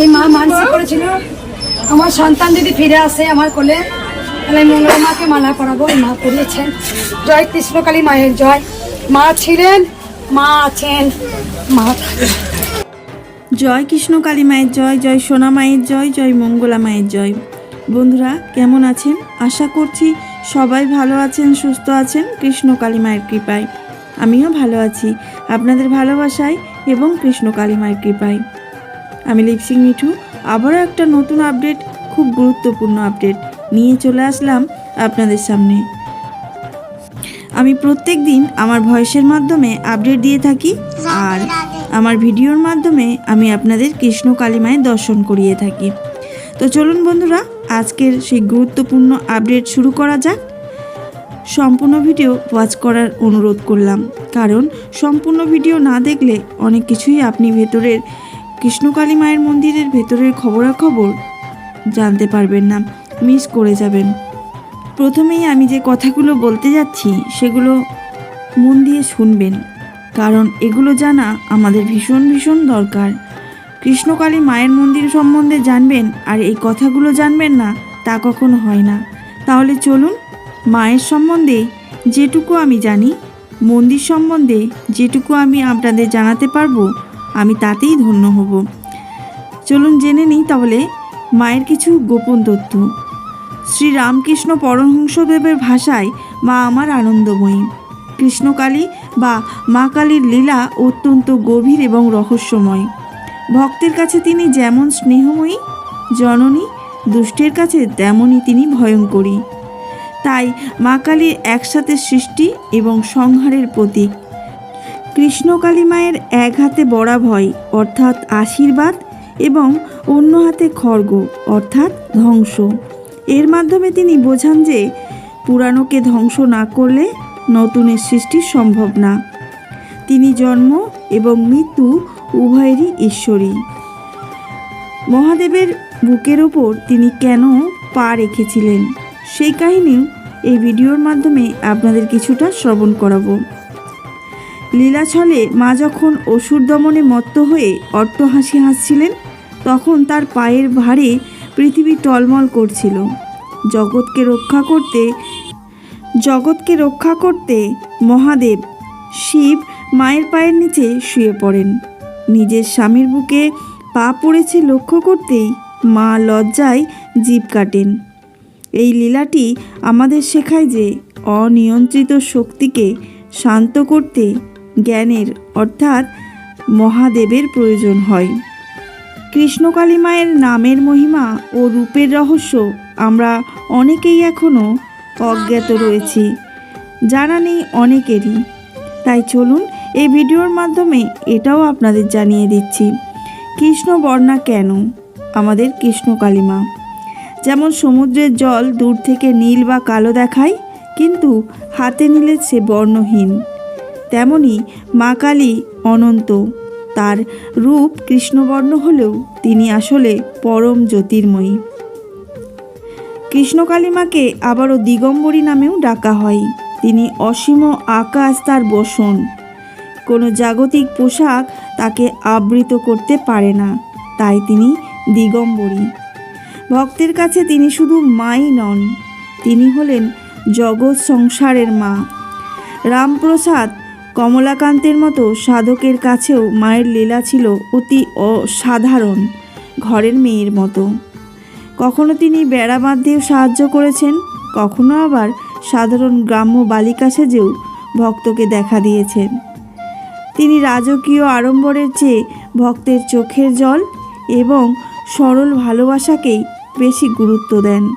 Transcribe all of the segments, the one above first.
এই মা মানসিক করেছিল। আমার সন্তান যদি ফিরে আসে আমার কোলে, তাহলে মঙ্গলা মাকে মালা করাবো, এই মা করিয়েছেন। জয় কৃষ্ণকালী মায়ের জয়। মা ছিলেন, মা আছেন, মা জয় কৃষ্ণ কালী মায়ের জয় জয় সোনা মায়ের জয় জয় মঙ্গলা মায়ের জয়। বন্ধুরা কেমন আছেন? আশা করছি সবাই ভালো আছেন সুস্থ আছেন। কৃষ্ণ কালী মায়ের কৃপায়। আমিও ভালো আছি। আপনাদের ভালোবাসায় এবং কৃষ্ণ কালী মায়ের কৃপায়। আমি লিপসিং মিঠু। আবারও একটা নতুন আপডেট খুব গুরুত্বপূর্ণ আপডেট নিয়ে চলে আসলাম আপনাদের সামনে। আমি প্রত্যেক দিন আমার ভয়েসের মাধ্যমে আপডেট দিয়ে থাকি আর আমার ভিডিওর মাধ্যমে আমি আপনাদের কৃষ্ণ কালী মায়ের দর্শন করিয়ে থাকি। তো চলুন বন্ধুরা, আজকের সেই গুরুত্বপূর্ণ আপডেট শুরু করা যাক। সম্পূর্ণ ভিডিও ওয়াচ করার অনুরোধ করলাম, কারণ সম্পূর্ণ ভিডিও না দেখলে অনেক কিছুই আপনি ভেতরের কৃষ্ণকালী মায়ের মন্দিরের ভেতরের খবরাখবর জানতে পারবেন না মিস করে যাবেন। প্রথমেই আমি যে কথাগুলো বলতে যাচ্ছি, সেগুলো মন দিয়ে শুনবেন, কারণ এগুলো জানা আমাদের ভীষণ ভীষণ দরকার। কৃষ্ণকালী মায়ের মন্দির সম্বন্ধে জানবেন আর এই কথাগুলো জানবেন না, তা কখনো হয় না। তাহলে চলুন, মায়ের সম্বন্ধে যেটুকু আমি জানি, মন্দির সম্বন্ধে যেটুকু আমি আপনাদের জানাতে পারব, আমি তাতেই ধন্য হব। চলুন জেনে নিই তাহলে মায়ের কিছু গোপন তথ্য। শ্রী রামকৃষ্ণ পরমহংসদেবের ভাষায় মা আমার আনন্দময়ী। কৃষ্ণকালী বা মা কালীর লীলা অত্যন্ত গভীর এবং রহস্যময়। ভক্তের কাছে তিনি যেমন স্নেহময়ী, জননী, দুষ্টের কাছে তেমনই তিনি ভয়ঙ্করী। তাই মা কালীর একসাথে সৃষ্টি এবং সংহারের প্রতীক। কৃষ্ণকালী মায়ের এক হাতে বড়া ভয়, অর্থাৎ আশীর্বাদ এবং অন্য হাতে খড়গ, অর্থাৎ ধ্বংস। এর মাধ্যমে তিনি বোঝান যে পুরানোকে ধ্বংস না করলে নতুনের সৃষ্টি সম্ভব না। তিনি জন্ম এবং মৃত্যু উভয়েরই ঈশ্বরী। মহাদেবের বুকের ওপর তিনি কেন পা রেখেছিলেন? সেই কাহিনীও এই ভিডিওর মাধ্যমে আপনাদের কিছুটা শ্রবণ করাবো। লীলাছলে মা যখন অসুর দমনে মত্ত হয়ে অট্ট হাসি হাসছিলেন, তখন তার পায়ের ভারে পৃথিবী টলমল করছিল। জগৎকে রক্ষা করতে, জগৎকে রক্ষা করতে মহাদেব শিব মায়ের পায়ের নিচে শুয়ে পড়েন। নিজের স্বামীর বুকে পা পড়েছে লক্ষ্য করতেই মা লজ্জায় জীব কাটেন। এই লীলাটি আমাদের শেখায় যে অনিয়ন্ত্রিত শক্তিকে শান্ত করতে জ্ঞানের, অর্থাৎ মহাদেবের প্রয়োজন হয়। কৃষ্ণকালী মায়ের নামের মহিমা ও রূপের রহস্য আমরা অনেকেই এখনও অজ্ঞাত রয়েছি। জানা নেই অনেকেরই। তাই চলুন এই ভিডিওর মাধ্যমে এটাও আপনাদের জানিয়ে দিচ্ছি, কৃষ্ণ বর্ণা কেন? আমাদের কৃষ্ণকালী মা যেমন সমুদ্রের জল দূর থেকে নীল বা কালো দেখায়, কিন্তু হাতে নিলে সে বর্ণহীন। তেমনি মা কালী অনন্ত, তার রূপ কৃষ্ণবর্ণ হলেও তিনি আসলে পরম জ্যোতির্ময়ী। কৃষ্ণকালী মাকে আবারও দিগম্বরী নামেও ডাকা হয়। তিনি অসীম আকাশ তার বসন। কোনো জাগতিক পোশাক তাকে আবৃত করতে পারে না, তাই তিনি দিগম্বরী। ভক্তের কাছে তিনি শুধু মাই নন, তিনি হলেন জগৎ সংসারের মা। রামপ্রসাদ কমলাকান্তের মতো সাধকের কাছেও মায়ের লীলা ছিল অতি অসাধারণ ঘরের মেয়ের মতো। কখনো তিনি বেড়া বাঁধতেও সাহায্য করেছেন, কখনো আবার সাধারণ গ্রাম্য বালিকা সেজেও ভক্তকে দেখা দিয়েছেন তিনি রাজকীয় আড়ম্বরের চেয়ে ভক্তের চোখের জল এবং সরল ভালোবাসাকেই বেশি গুরুত্ব দেন।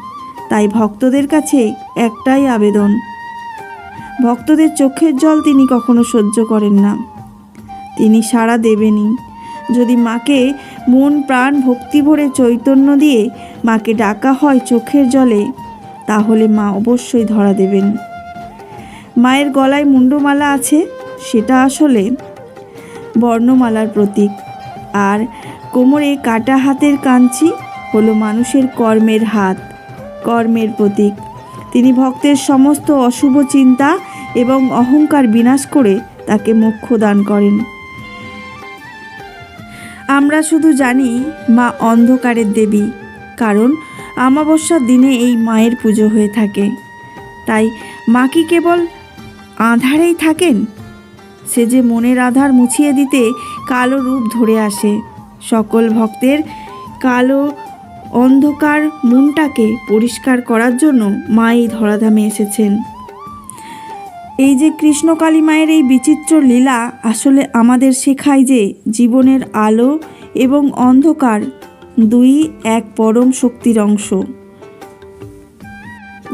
তাই ভক্তদের কাছে একটাই আবেদন। ভক্তদের চোখের জল তিনি কখনো সহ্য করেন না। তিনি সাড়া দেবেনই। যদি মাকে মন প্রাণ ভক্তি ভরে চৈতন্য দিয়ে মাকে ডাকা হয় চোখের জলে তাহলে মা অবশ্যই ধরা দেবেন। মায়ের গলায় মুন্ডমালা আছে, সেটা আসলে বর্ণমালার প্রতীক। আর কোমরে কাটা হাতের কাঞ্চি হলো মানুষের কর্মের হাত, কর্মের প্রতীক। তিনি ভক্তের সমস্ত অশুভ চিন্তা এবং অহংকার বিনাশ করে তাকে মোক্ষ দান করেন। আমরা শুধু জানি মা অন্ধকারের দেবী, কারণ অমাবস্যার দিনে এই মায়ের পুজো হয়ে থাকে। তাই মা কি কেবল আধারেই থাকেন? সে যে মনের আধার মুছিয়ে দিতে কালো রূপ ধরে আসে। সকল ভক্তের কালো অন্ধকার মনটাকে পরিষ্কার করার জন্য মা এই ধরাধামে এসেছেন। এই যে কৃষ্ণকালী মায়ের এই বিচিত্র লীলা আসলে আমাদের শেখায় যে জীবনের আলো এবং অন্ধকার দুই এক পরম শক্তির অংশ।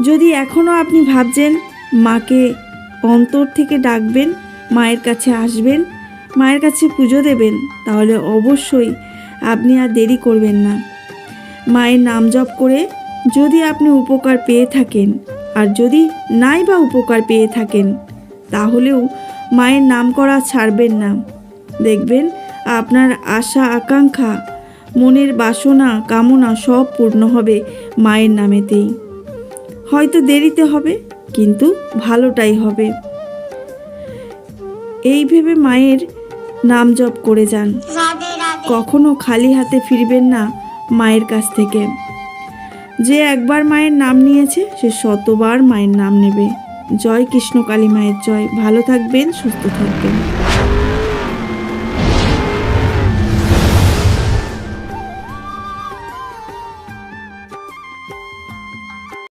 যদি এখনও আপনি ভাবছেন, মাকে অন্তর থেকে ডাকবেন, মায়ের কাছে আসবেন, মায়ের কাছে পুজো দেবেন, তাহলে অবশ্যই আপনি আর দেরি করবেন না। মায়ের নাম জপ করে যদি আপনি উপকার পেয়ে থাকেন, আর যদি নাই বা উপকার পেয়ে থাকেন, তাহলেও মায়ের নাম করা ছাড়বেন না। দেখবেন, আপনার আশা, আকাঙ্ক্ষা মনের বাসনা, কামনা সব পূর্ণ হবে মায়ের নামেতেই। হয়তো দেরিতে হবে, কিন্তু ভালোটাই হবে। এই ভেবে মায়ের নাম জপ করে যান। কখনো খালি হাতে ফিরবেন না মায়ের কাছ থেকে। যে একবার মায়ের নাম নিয়েছে, সে শতবার মায়ের নাম নেবে। জয় কৃষ্ণ কালী মায়ের জয়। ভালো থাকবেন, সুস্থ থাকবেন।